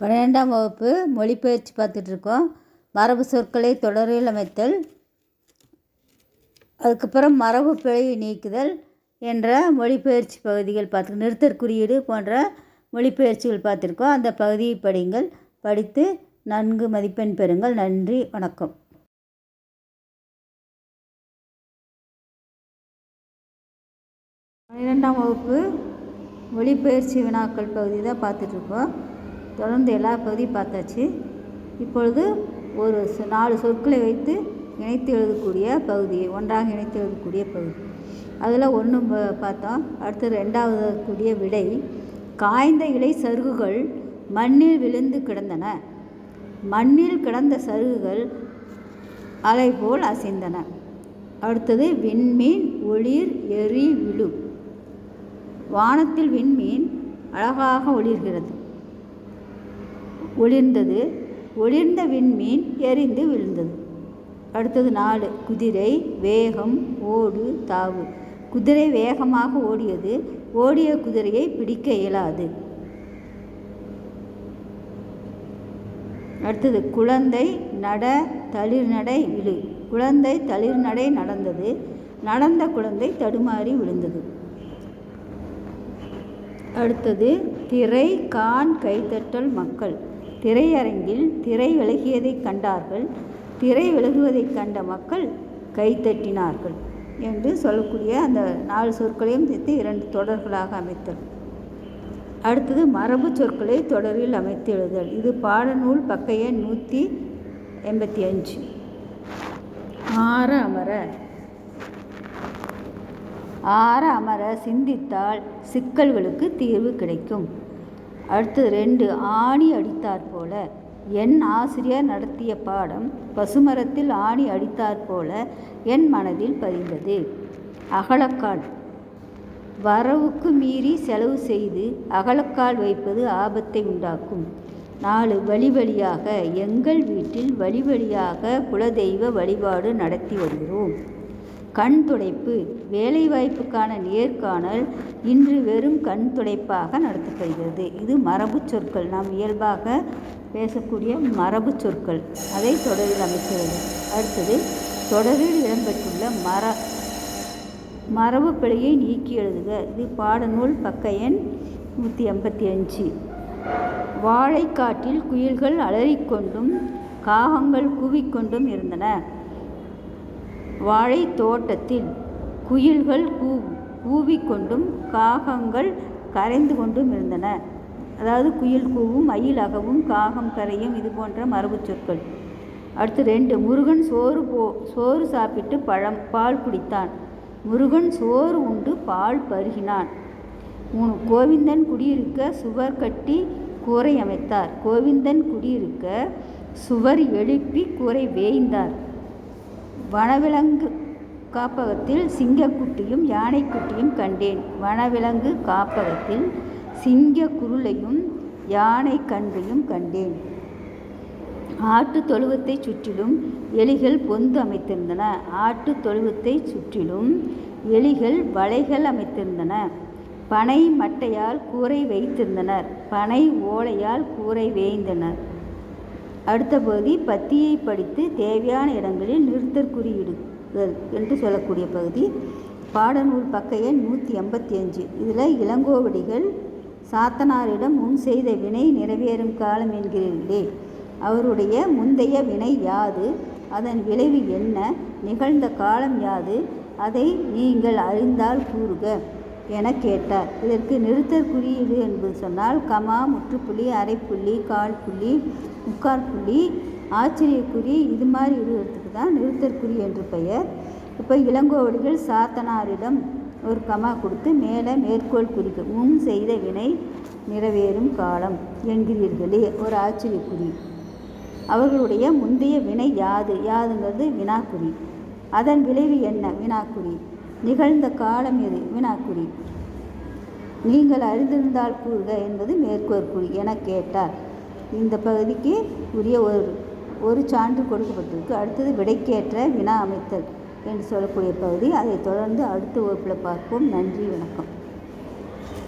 பன்னிரெண்டாம் வகுப்பு மொழிபெயர்ச்சி பார்த்துட்ருக்கோம். மரபு சொற்களை தொடரில் அமைத்தல் அதுக்கப்புறம் மரபு பிழையை நீக்குதல் என்ற மொழிபெயர்ச்சி பகுதிகள் பார்த்து நிறுத்தற் குறியீடு போன்ற மொழிபெயர்ச்சிகள் பார்த்துருக்கோம். அந்த பகுதியை படியுங்கள். படித்து நன்கு மதிப்பெண் பெறுங்கள். நன்றி. வணக்கம். பன்னிரெண்டாம் வகுப்பு மொழிபெயர்ச்சி வினாக்கள் பகுதி தான் பார்த்துட்ருக்கோம். தொடர்ந்து எல்லா பகுதியும் பார்த்தாச்சு. இப்பொழுது ஒரு நாலு சொற்களை வைத்து இணைத்து எழுதக்கூடிய பகுதி ஒன்றாக இணைத்து எழுதக்கூடிய பகுதி. அதில் ஒன்று பார்த்தோம். அடுத்து ரெண்டாவது கூடிய விடை காய்ந்த இலை சருகுகள் மண்ணில் விழுந்து கிடந்தன. மண்ணில் கிடந்த சருகுகள் அலை போல் அசைந்தன. அடுத்தது விண்மீன் ஒளிர் எரி விழு. வானத்தில் விண்மீன் அழகாக ஒளிர்கிறது. ஒளிர்ந்தது. ஒளிர்ந்த விண்மீன் எரிந்து விழுந்தது. அடுத்தது நாலு. குதிரை வேகம் ஓடு தாவு. குதிரை வேகமாக ஓடியது. ஓடிய குதிரையை பிடிக்க இயலாது. அடுத்தது குழந்தை நட தளிர் நடை விழு குழந்தை தளிர் நடை நடந்தது. நடந்த குழந்தை தடுமாறி விழுந்தது. அடுத்தது திரை கான் கைதட்டல் மக்கள். திரையரங்கில் திரை விலகியதைக் கண்டார்கள். திரை விலகுவதைக் கண்ட மக்கள் கைத்தட்டினார்கள் என்று சொல்லக்கூடிய அந்த நாலு சொற்களையும் சேர்த்து இரண்டு தொடர்களாக அமைத்தல். அடுத்தது மரபு சொற்களை தொடரில் அமைத்து எழுதல். இது பாடநூல் பக்க எண் நூற்றி எண்பத்தி அஞ்சு. ஆற அமர. ஆற அமர சிந்தித்தால் சிக்கல்களுக்கு தீர்வு கிடைக்கும். அடுத்து ரெண்டு ஆணி அடித்தாற் போல. என் ஆசிரியர் நடத்திய பாடம் பசுமரத்தில் ஆணி அடித்தாற் போல என் மனதில் பதிந்தது. அகலக்கால். வரவுக்கு மீறி செலவு செய்து அகலக்கால் வைப்பது ஆபத்தை உண்டாக்கும். நாலு வழி வழியாக எங்கள் வீட்டில் வழி வழியாக குலதெய்வ வழிபாடு நடத்தி வருகிறோம். கண் துடைப்பு வேலைவாய்ப்புக்கான நேர்காணல் இன்று வெறும் கண் துடைப்பாக நடத்தப்படுகிறது. இது மரபு சொற்கள். நாம் இயல்பாக பேசக்கூடிய மரபு சொற்கள். அதை தொடரில் அமைக்கிறது. அடுத்தது தொடரில் இடம்பெற்றுள்ள மர மரபு பிழையை நீக்கி எழுதுக. இது பாடநூல் பக்க எண் நூற்றி எண்பத்தி அஞ்சு. வாழைக்காட்டில் குயில்கள் அலறிக்கொண்டும் காகங்கள் கூவிக்கொண்டும் இருந்தன. வாழைத் தோட்டத்தில் குயில்கள் கூ கூவிக்கொண்டும் காகங்கள் கரைந்து கொண்டும் இருந்தன. அதாவது குயில் கூவும் மயில் அகவும் காகம் கரையும் இது போன்ற மரபுச் சொற்கள். அடுத்து ரெண்டு முருகன் சோறு போ சோறு சாப்பிட்டு பழம் பால் குடித்தான். முருகன் சோறு உண்டு பால் பருகினான். மூணு கோவிந்தன் குடியிருக்க சுவர் கட்டி கூரை அமைத்தார். கோவிந்தன் குடியிருக்க சுவர் எழுப்பி கூரை வேய்ந்தார். வனவிலங்கு காப்பகத்தில் சிங்கக்குட்டியும் யானைக்குட்டியும் கண்டேன். வனவிலங்கு காப்பகத்தில் சிங்க குருளையும் யானை கன்றையும் கண்டேன். ஆட்டு தொழுவத்தை சுற்றிலும் எலிகள் பொந்து அமைத்திருந்தன. ஆட்டு தொழுவத்தை சுற்றிலும் எலிகள் வலைகள் அமைத்திருந்தன. பனை மட்டையால் கூரை வைத்திருந்தனர். பனை ஓலையால் கூரை வேய்ந்தனர். அடுத்த பகுதி பத்தியை படித்து தேவையான இடங்களில் நிறுத்தற்குறியிடுதல் என்று சொல்லக்கூடிய பகுதி. பாடநூல் பக்க எண் நூற்றி எண்பத்தி அஞ்சு. இதில் இளங்கோவடிகள் சாத்தனாரிடம் முன் செய்த வினை நிறைவேறும் காலம் என்கிறீர்களே. அவருடைய முந்தைய வினை யாது? அதன் விளைவு என்ன? நிகழ்ந்த காலம் யாது? அதை நீங்கள் அறிந்தால் கூறுக. என கேட்டார். இதற்கு நிறுத்தற் குறியீடு என்பது சொன்னால் கமா முற்றுப்புள்ளி அரைப்புள்ளி கால் புள்ளி முக்கால் புள்ளி ஆச்சரியக்குறி இது மாதிரி இருக்கிறதுக்கு தான் நிறுத்தற்குறி என்று பெயர். இப்போ இளங்கோவடிகள் சாத்தனாரிடம் ஒரு கமா கொடுத்து மேலே மேற்கோள் குறிக்க முன் செய்த வினை நிறைவேறும் காலம் என்கிறீர்களே ஒரு ஆச்சரியக்குறி அவர்களுடைய முந்தைய வினை யாது? யாதுங்கிறது வினாக்குறி. அதன் விளைவு என்ன? வினாக்குறி. நிகழ்ந்த காலம் எது? வினாக்குறி நீங்கள் அறிந்திருந்தால் கூறுக என்பது மேற்கோற்குறி என கேட்டார். இந்த பகுதிக்கு உரிய ஒரு ஒரு சான்று கொடுக்கப்பட்டிருக்கு. அடுத்தது விடைக்கேற்ற வினா அமைத்தல் என்று சொல்லக்கூடிய பகுதி. அதைத் தொடர்ந்து அடுத்த வகுப்பில் பார்ப்போம். நன்றி வணக்கம்.